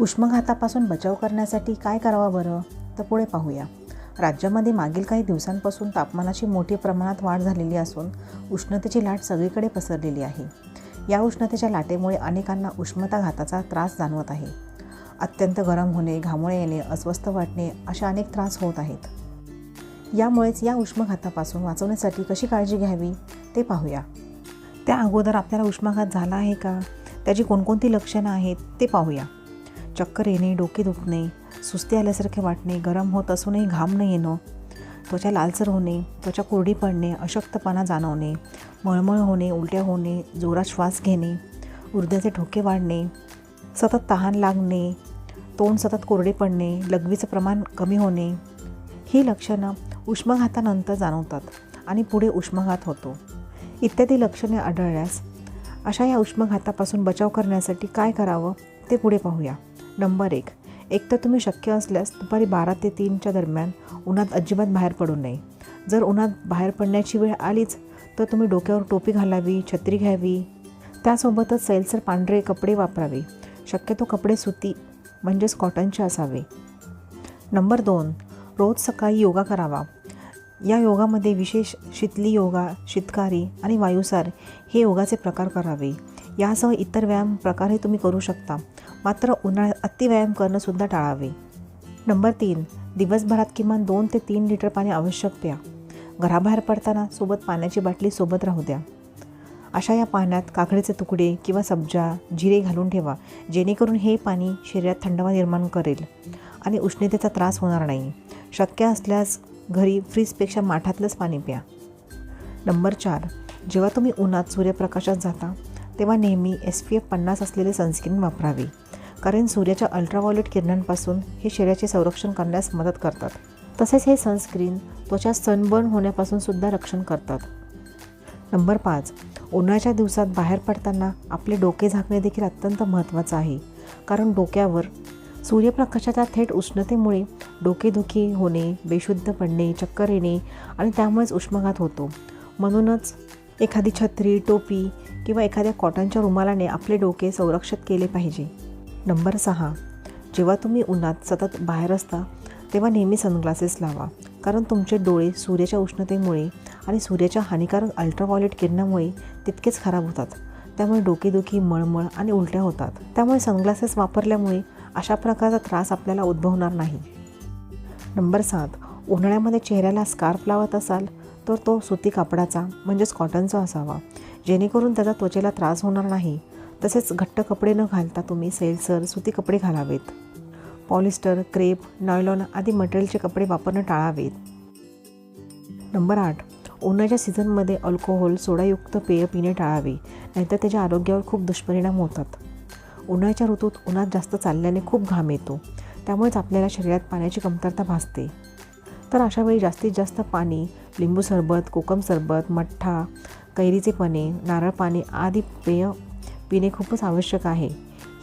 उष्माघातापासून बचाव करण्यासाठी काय करावं बरं? तर पुढे पाहूया. राज्यामध्ये मागील काही दिवसांपासून तापमानाची मोठी प्रमाणात वाढ झालेली असून उष्णतेची लाट सगळीकडे पसरलेली आहे. या उष्णतेच्या लाटेमुळे अनेकांना उष्णताघाताचा त्रास जाणवत आहे. अत्यंत गरम होणे घामोळे येणे अस्वस्थ वाटणे अशा अनेक त्रास होत आहेत. यामुळेच या उष्माघातापासून वाचवण्यासाठी कशी काळजी घ्यावी? ते पाहूया. त्या अगोदर आपल्याला उष्माघात झाला आहे का? त्याची कोणकोणती लक्षणं आहेत? ते पाहूया. चक्कर येणे डोके दुखणे सुस्ती आल्यासारखे वाटणे गरम होत असूनही घाम न येणं त्वचा लालसर होणे त्वचा कोरडी पडणे अशक्तपणा जाणवणे मळमळ होणे उलट्या होणे जोरात श्वास घेणे हृदयाचे ठोके वाढणे सतत तहान लागणे तोंड सतत कोरडे पडणे लघवीचं प्रमाण कमी होणे ही लक्षणं उष्माघातानंतर जाणवतात आणि पुढे उष्माघात होतो. इत्यादी लक्षणे आढळल्यास अशा या उष्माघातापासून बचाव करण्यासाठी काय करावं ते पुढे पाहूया. नंबर एक. एक तर तुम्ही शक्य असल्यास दुपारी बारा ते तीनच्या दरम्यान उन्हात अजिबात बाहेर पडू नये. जर उन्हात बाहेर पडण्याची वेळ आलीच तर तुम्ही डोक्यावर टोपी घालावी छत्री घ्यावी. त्यासोबतच सैलसर पांढरे कपडे वापरावे. शक्यतो कपडे सुती म्हणजेच कॉटनचे असावे. नंबर दोन. रोज सकाळी योगा करावा. या योगामध्ये विशेष शीतली योगा शीतकारी आणि वायुसार हे योगाचे प्रकार करावे. यासह इतर व्यायाम प्रकारही तुम्ही करू शकता. मात्र उन्हाळ्यात अतिव्यायाम करणंसुद्धा टाळावे. नंबर तीन दिवसभरात किमान दोन ते तीन लिटर पाणी आवश्यक प्या. घराबाहेर पडताना सोबत पाण्याची बाटली सोबत राहू द्या. अशा या पाण्यात काकडीचे तुकडे किंवा सब्जा जिरे घालून ठेवा जेणेकरून हे पाणी शरीरात थंडावा निर्माण करेल आणि उष्णतेचा त्रास होणार नाही. शक्य असल्यास घरी फ्रीजपेक्षा माठातलंच पाणी प्या. नंबर चार जेव्हा तुम्ही उन्हात सूर्यप्रकाशात जाता तेव्हा नेहमी एस पी एफ पन्नास असलेले सनस्क्रीन वापरावे. कारण सूर्याच्या अल्ट्राव्हायोलेट किरणांपासून हे शरीराचे संरक्षण करण्यास मदत करतात. तसेच हे सनस्क्रीन त्वचा सनबर्न होण्यापासून सुद्धा रक्षण करतात. नंबर पाच. उन्हाळ्याच्या दिवसात बाहेर पडताना आपले डोके झाकणे देखील अत्यंत महत्त्वाचं आहे. कारण डोक्यावर सूर्यप्रकाशाच्या थेट उष्णतेमुळे डोकेदुखी होणे बेशुद्ध पडणे चक्कर येणे आणि त्यामुळेच उष्माघात होतो. म्हणूनच एखादी छत्री टोपी किंवा एखाद्या कॉटनच्या रुमालाने आपले डोके संरक्षित केले पाहिजे. नंबर सहा. जेव्हा तुम्ही उन्हात सतत बाहेर असता तेव्हा नेहमी सनग्लासेस लावा. कारण तुमचे डोळे सूर्याच्या उष्णतेमुळे आणि सूर्याच्या हानिकारक अल्ट्राव्हायलेट किरणामुळे तितकेच खराब होतात. त्यामुळे डोकेदुखी मळमळ आणि उलट्या होतात. त्यामुळे सनग्लासेस वापरल्यामुळे अशा प्रकारचा त्रास आपल्याला उद्भवणार नाही. नंबर सात. उन्हाळ्यामध्ये चेहऱ्याला स्कार्फ लावत असाल तर तो सुती कापडाचा म्हणजेच कॉटनचा असावा. जेणेकरून त्याचा त्वचेला त्रास होणार नाही. तसेच घट्ट कपडे न घालता तुम्ही सैलसर सुती कपडे घालावेत. पॉलिस्टर क्रेप नॉयलॉन आदी मटेरियलचे कपडे वापरणं टाळावेत. नंबर आठ. उन्हाळ्याच्या सीझनमध्ये अल्कोहोल सोडायुक्त पेय पिणे टाळावे नाहीतर त्याच्या आरोग्यावर खूप दुष्परिणाम होतात. उन्हाळ्याच्या ऋतूत उन्हात जास्त चालल्याने खूप घाम येतो. त्यामुळेच आपल्याला शरीरात पाण्याची कमतरता भासते. तर अशावेळी जास्तीत जास्त पाणी लिंबू सरबत कोकम सरबत मठ्ठा कैरीचे पने नारळ पाणी आदी पेय पिणे खूपच आवश्यक आहे.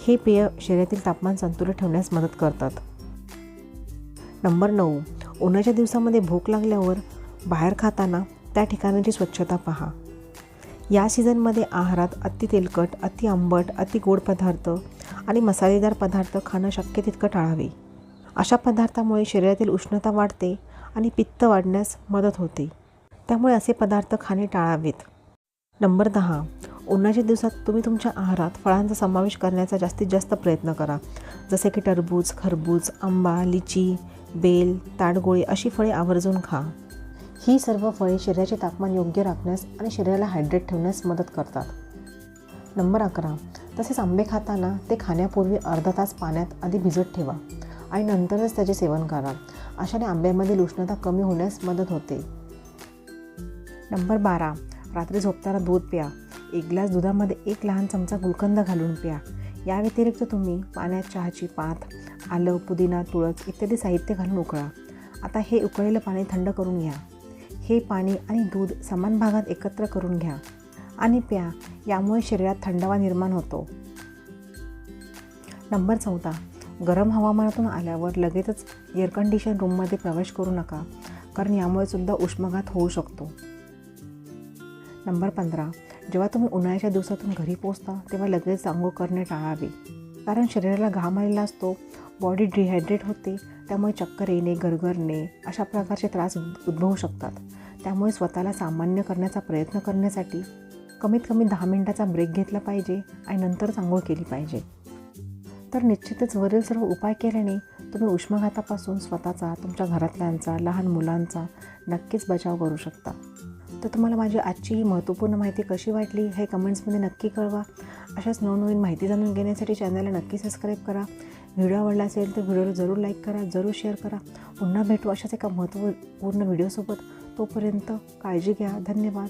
हे पेय शरीरातील तापमान संतुलित ठेवण्यास मदत करतात. नंबर नऊ. उन्हाच्या दिवसामध्ये भूक लागल्यावर बाहेर खाताना त्या ठिकाणाची स्वच्छता पहा. या सीझनमध्ये आहारात अति तेलकट अति आंबट अति गोड पदार्थ आणि मसालेदार पदार्थ खाणं शक्य तितकं टाळावे. अशा पदार्थामुळे शरीरातील उष्णता वाढते आणि पित्त वाढण्यास मदत होते. त्यामुळे असे पदार्थ खाणे टाळावेत. नंबर दहा. उन्हाच्या दिवसात तुम्ही तुमच्या आहारात फळांचा समावेश करण्याचा जास्तीत जास्त प्रयत्न करा. जसे की टरबूज खरबूज आंबा लिची बेल ताडगोळी अशी फळे आवर्जून खा. ही सर्व फळे शरीराचे तापमान योग्य राखण्यास आणि शरीराला हायड्रेट ठेवण्यास मदत करतात. नंबर अकरा. तसेच आंबे खाताना ते खाण्यापूर्वी अर्धा तास पाण्यात आधी भिजत ठेवा आणि नंतरच त्याचे सेवन करा. अशाने आंब्यामधील उष्णता कमी होण्यास मदत होते. नंबर बारा. रात्री झोपताना दूध प्या. एक ग्लास दुधामध्ये एक लहान चमचा गुलकंद घालून प्या. या व्यतिरिक्त तुम्ही पाण्यात चहाची पात आलं पुदिना तुळस इत्यादी साहित्य घालून उकळा. आता हे उकळलेलं पाणी थंड करून घ्या. हे पाणी आणि दूध समान भागात एकत्र करून घ्या आणि प्या. यामुळे शरीरात थंडावा निर्माण होतो. नंबर चौदा. गरम हवामानातून आल्यावर लगेचच एअर कंडिशन रूममध्ये प्रवेश करू नका कारण यामुळे सुद्धा उष्माघात होऊ शकतो. नंबर पंधरा जेव्हा तुम्ही उन्हाळ्याच्या दिवसातून घरी पोचता तेव्हा लगेच आंघोळ करणे टाळावे. कारण शरीराला घाम आलेला असतो बॉडी डिहायड्रेट होते त्यामुळे चक्कर येणे गरगरणे अशा प्रकारचे त्रास उद्भवू शकतात. त्यामुळे स्वतःला सामान्य करण्याचा प्रयत्न करण्यासाठी कमीत कमी दहा मिनिटाचा ब्रेक घेतला पाहिजे आणि नंतरच आंघोळ केली पाहिजे. तर निश्चितच वरील सर्व उपाय केल्याने तुम्ही उष्माघातापासून स्वतःचा तुमच्या घरातल्यांचा लहान मुलांचा नक्कीच बचाव करू शकता. तर तुम्हाला माझी आजची ही महत्त्वपूर्ण माहिती कशी वाटली हे कमेंट्समध्ये नक्की कळवा. अशाच नवनवीन माहिती जाणून घेण्यासाठी चॅनलला नक्की सबस्क्राईब करा. व्हिडिओ आवडला असेल तर व्हिडिओला जरूर लाईक करा जरूर शेअर करा. पुन्हा भेटू अशाच एका महत्त्वपूर्ण व्हिडिओसोबत तोपर्यंत काळजी घ्या. धन्यवाद.